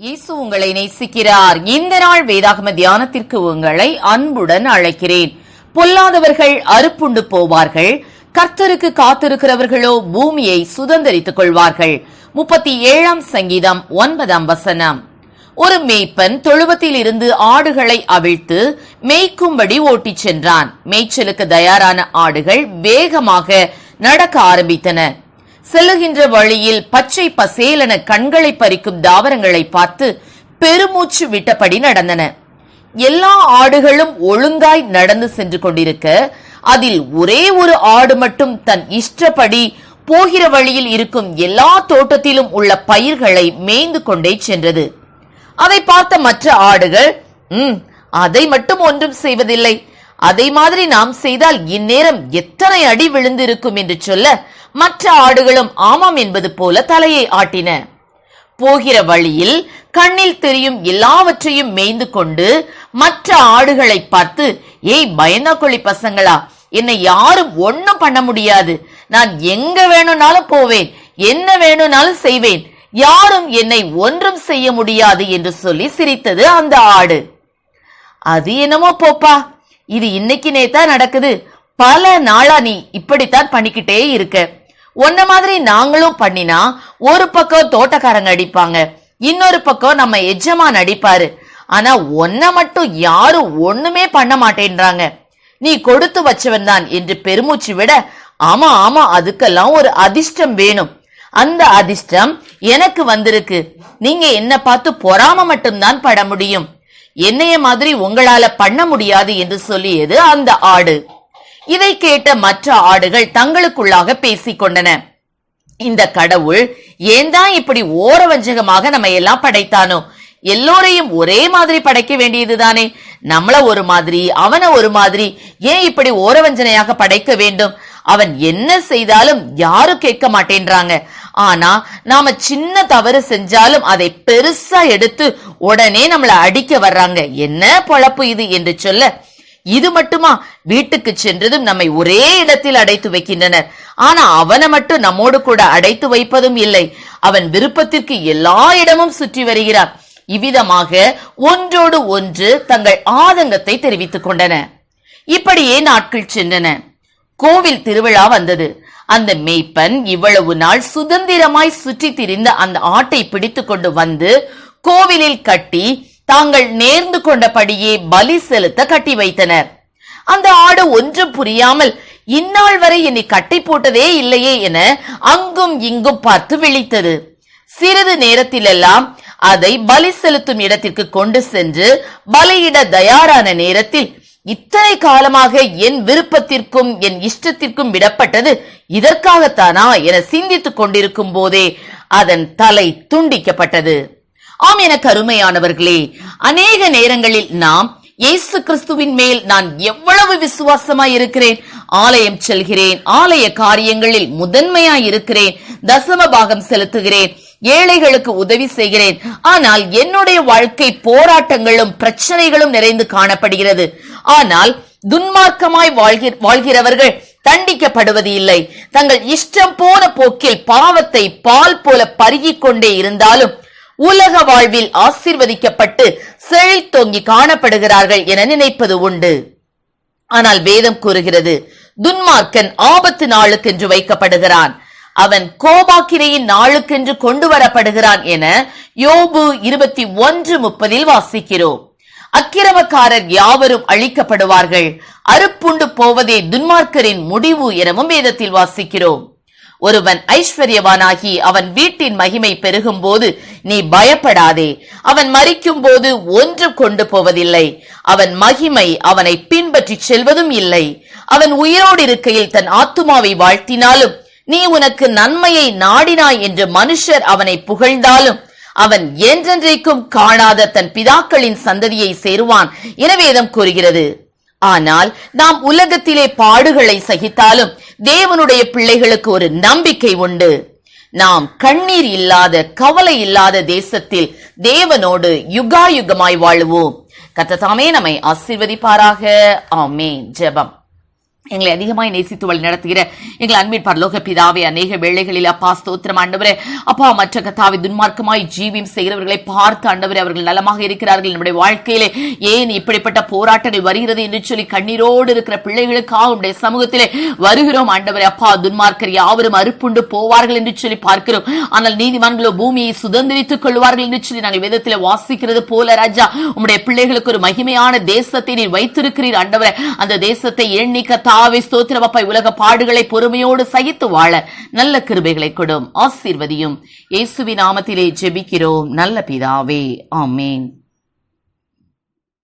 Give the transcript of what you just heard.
இயேசு உங்களை நேசிக்கிறார். இந்த நாள் வேதாகம தியானத்திற்கு உங்களை அன்புடன் அழைக்கிறேன். பொல்லாதவர்கள் அறுப்புண்டு போவார்கள். கர்த்தருக்கு காத்திருக்கிறவர்களோ பூமியை சுதந்திரித்துக் கொள்வார்கள். முப்பத்தி ஏழாம் சங்கீதம் ஒன்பதாம் வசனம். ஒரு மேய்ப்பன் தொழுவத்தில் இருந்து ஆடுகளை அவிழ்த்து மேய்க்கும்படி ஓட்டிச் சென்றான். மேய்ச்சலுக்கு தயாரான ஆடுகள் வேகமாக நடக்க ஆரம்பித்தன. செல்லுகின்ற வழியில் பச்சை பசேலென கண்களை பறிக்கும் தாவரங்களை பார்த்து பெருமூச்சு விட்டபடி நடந்தன. எல்லா ஆடுகளும் ஒழுங்காய் நடந்து சென்று கொண்டிருக்க அதில் ஒரே ஒரு ஆடு மட்டும் தன் இஷ்டப்படி போகிற வழியில் இருக்கும் எல்லா தோட்டத்திலும் உள்ள பயிர்களை மேய்ந்து கொண்டே சென்றது. அதை பார்த்த மற்ற ஆடுகள் உம் அதை மட்டும் ஒன்றும் செய்வதில்லை. அதை மாதிரி நாம் செய்தால் இந்நேரம் எத்தனை அடி விழுந்திருக்கும் என்று சொல்ல மற்ற ஆடுகளும் ஆமாம் என்பது போல தலையை ஆட்டின. போகிற வழியில் கண்ணில் தெரியும் எல்லாவற்றையும் மேய்ந்து கொண்டு மற்ற ஆடுகளை பார்த்து ஏய் பயந்தாக்கொள்ளி பசங்களா என்னை யாரும் ஒன்னும் பண்ண முடியாது. நான் எங்க வேணும்னாலும் போவேன் என்ன வேணும்னாலும் செய்வேன். யாரும் என்னை ஒன்றும் செய்ய முடியாது என்று சொல்லி சிரித்தது அந்த ஆடு. அது என்னமோ போப்பா இது இன்னைக்கு தான் நடக்குது. பல நாளா நீ இப்படித்தான் பண்ணிக்கிட்டே இருக்க. உன்ன மாதிரி நாங்களும் பண்ணினா ஒரு பக்கம் தோட்டக்காரங்க அடிப்பாங்க. இன்னொரு பக்கம் நம்ம எஜமான் அடிப்பாரு. ஆனா ஒன்ன மட்டும் யாரும் ஒண்ணுமே பண்ண மாட்டேன்றாங்க. நீ கொடுத்து வச்சவன் தான் என்று பெருமூச்சு விட ஆமா ஆமா அதுக்கெல்லாம் ஒரு அதிர்ஷ்டம் வேணும். அந்த அதிர்ஷ்டம் எனக்கு வந்திருக்கு. நீங்க என்ன பார்த்து பொறாம மட்டும்தான் பட முடியும். என்னைய மாதிரி உங்களால பண்ண முடியாது என்று சொல்லியது அந்த ஆடு. இதை கேட்ட மற்ற ஆடுகள் தங்களுக்குள்ளாக பேசிக் கொண்டன. இந்த கடவுள் ஏன் தான் இப்படி ஓரவஞ்சகமாக நம்ம எல்லாம் படைத்தானோ? எல்லோரையும் ஒரே மாதிரி படைக்க வேண்டியதுதானே? நம்மள ஒரு மாதிரி அவனை ஒரு மாதிரி ஏன் இப்படி ஓரவஞ்சனையாக படைக்க வேண்டும்? அவன் என்ன செய்தாலும் யாரும் கேட்க மாட்டேன்றாங்க. ஆனா நாம சின்ன தவறு செஞ்சாலும் அதை பெருசா எடுத்து உடனே நம்மள அடிக்க வர்றாங்க. என்ன பொழப்பு இது என்று சொல்ல இது மட்டுமா? வீட்டுக்கு சென்றதும் நம்மை ஒரே இடத்தில் அடைத்து வைக்கின்றனர். ஆனா அவனை மட்டும் நம்மோடு கூட அடைத்து வைப்பதும் இல்லை. அவன் விருப்பத்திற்கு எல்லா இடமும் சுற்றி வருகிறார். இவ்விதமாக ஒன்றோடு ஒன்று தங்கள் ஆதங்கத்தை தெரிவித்துக் கொண்டன. இப்படியே நாட்கள் சென்றன. கோவில் திருவிழா வந்தது. அந்த மேய்ப்பன் இவ்வளவு நாள் சுதந்திரமாய் சுற்றி திரிந்த அந்த ஆட்டை பிடித்து கொண்டு வந்து கோவிலில் கட்டி தாங்கள் நேர்ந்து கொண்டபடியே பலி செலுத்த கட்டி வைத்தனர். அந்த ஆடு ஒன்றும் புரியாமல் இந்நாள் வரை என்னை கட்டி போட்டதே இல்லையே என அங்கும் இங்கும் பார்த்து விழித்தது. சிறிது நேரத்திலெல்லாம் அதை பலி செலுத்தும் இடத்திற்கு கொண்டு சென்று பலியிட தயாரான நேரத்தில் இத்தனை காலமாக என் விருப்பத்திற்கும் என் இஷ்டத்திற்கும் விடப்பட்டது இதற்காகத்தானா என சிந்தித்துக் கொண்டிருக்கும் போதே அதன் தலை துண்டிக்கப்பட்டது. ஆம் என கருமையானவர்களே அநேக நேரங்களில் நாம் இயேசு கிறிஸ்துவின் மேல் நான் எவ்வளவு விசுவாசமாய் இருக்கிறேன் ஆலயம் செல்கிறேன் ஆலய காரியங்களில் முதன்மையாய் இருக்கிறேன் தசம பாகம் செலுத்துகிறேன் ஏழைகளுக்கு உதவி செய்கிறேன் ஆனால் என்னுடைய வாழ்க்கை போராட்டங்களும் பிரச்சனைகளும் நிறைந்து காணப்படுகிறது. ஆனால் துன்மார்க்கமாய் வாழ்கிற- வாழ்கிறவர்கள் தண்டிக்கப்படுவது இல்லை. தங்கள் இஷ்டம் போன போக்கில் பாவத்தை பால் போல பருகிக் கொண்டே இருந்தாலும் உலக வாழ்வில் ஆசீர்வதிக்கப்பட்டு செழித்தோங்கி காணப்படுகிறார்கள் என நினைப்பது உண்டு. ஆனால் வேதம் கூறுகிறது துன்மார்க்கன் ஆபத்து நாளுக்கென்று வைக்கப்படுகிறான். அவன் கோபாக்கிரையின் நாளுக்கென்று கொண்டு வரப்படுகிறான் என யோபு இருபத்தி ஒன்று முப்பதில் வாசிக்கிறோம். அக்கிரமக்காரர் யாவரும் அழிக்கப்படுவார்கள். அறுப்புண்டு போவதே துன்மார்க்கரின் முடிவு எனவும் வேதத்தில் வாசிக்கிறோம். ஒருவன் ஐஸ்வர்யவானாகி அவன் வீட்டின் மகிமை பெருகும் போது நீ பயப்படாதே. அவன் மறிக்கும் போது ஒன்று கொண்டு போவதில்லை. அவன் மகிமை அவனை பின்பற்றி செல்வதும் இல்லை. அவன் உயிரோடு இருக்கையில் தன் ஆத்துமாவை வாழ்த்தினாலும் நீ உனக்கு நன்மையை நாடினாய் என்று மனுஷர் அவனை புகழ்ந்தாலும் அவன் என்றென்றைக்கும் காணாத தன் பிதாக்களின் சந்ததியை சேருவான் என வேதம் கூறுகிறது. ஆனால் நாம் உலகத்திலே பாடுகளை சகித்தாலும் தேவனுடைய பிள்ளைகளுக்கு ஒரு நம்பிக்கை உண்டு. நாம் கண்ணீர் இல்லாத கவலை இல்லாத தேசத்தில் தேவனோடு யுகாயுகமாய் வாழுவோம். கத்ததாமே நம்மை ஆசீர்வதிப்பாராக. ஆமே ஜெபம். எங்களை அதிகமாய் நேசித்து வழி நடத்துகிற எங்கள் அன்பின் பரலோக பிதாவே அநேக வேளைகளில் அப்பா ஸ்தோத்திரம் ஆண்டவரே. அப்பா மற்ற கத்தாவை துன்மார்க்கமாய் ஜீவியம் செய்கிறவர்களை பார்த்து ஆண்டவரே அவர்கள் நலமாக இருக்கிறார்கள். நம்முடைய வாழ்க்கையிலே ஏன் இப்படிப்பட்ட போராட்டங்கள் வருகிறது என்று சொல்லி கண்ணீரோடு இருக்கிற பிள்ளைகளுக்காக உடைய சமூகத்திலே வருகிறோம் ஆண்டவரே. அப்பா துன்மார்க்கர் யாவரும் அறுப்புண்டு போவார்கள் என்று சொல்லி பார்க்கிறோம். ஆனால் நீதிமன்றங்களோ பூமியை சுதந்திரித்துக் கொள்வார்கள் என்று சொல்லி நாங்கள் வேதத்தில் வாசிக்கிறது போல ராஜா. உங்களுடைய பிள்ளைகளுக்கு ஒரு மகிமையான தேசத்தை நீர் வைத்திருக்கிறீர் ஆண்டவரே. அந்த தேசத்தை எண்ணி கத்தாவே ஸ்தோத்திரம். உலக பாடுகளை பொறுமையோடு சகித்து வாழ நல்ல கிருபைகளை கொடும் ஆசீர்வதியும். இயேசுவி நாமத்திலே ஜெபிக்கிறோம். நல்ல பிதாவே ஆமேன்.